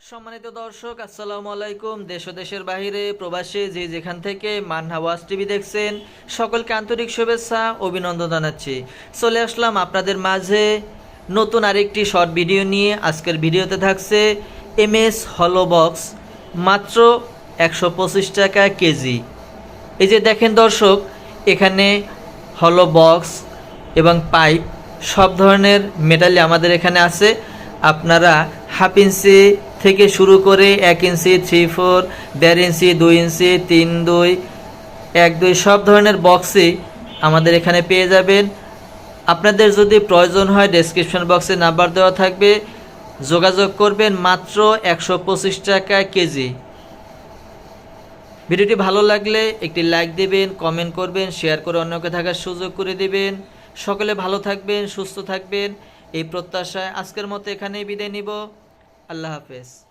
সম্মানিত দর্শক, আসসালামু আলাইকুম। দেশ দেশের বাহিরে প্রবাসী যে যেখান থেকে মান্না ওয়াজ টিভি দেখছেন, সকলকে আন্তরিক শুভেচ্ছা, অভিনন্দন জানাচ্ছি। চলে আসলাম আপনাদের মাঝে নতুন আরেকটি শর্ট ভিডিও নিয়ে। আজকের ভিডিওতে থাকছে এম এস হলো বক্স, মাত্র একশো পঁচিশ টাকা কেজি। এই যে দেখেন দর্শক, এখানে হলো বক্স এবং পাইপ, সব ধরনের মেটালি আমাদের এখানে আছে। আপনারা হাফ ইঞ্চি থেকে শুরু করে এক ইঞ্চি থ্রি ফোর দেড় ইঞ্চি, দুই ইঞ্চি, তিন, দুই, এক, দুই, সব ধরনের বক্সই আমাদের এখানে পেয়ে যাবেন। আপনাদের যদি প্রয়োজন হয় ডেসক্রিপশন বক্সে নাম্বার দেওয়া থাকবে। যোগাযোগ করবেন মাত্র একশো পঁচিশ টাকা কেজি। ভিডিওটি ভালো লাগলে একটি লাইক দেবেন কমেন্ট করবেন শেয়ার করে অন্যকে থাকার সুযোগ করে দেবেন। সকলে ভালো থাকবেন, সুস্থ থাকবেন। এই প্রত্যাশায় আজকের মতো এখানেই বিদায় নিব। अल्लाह हाफिज़।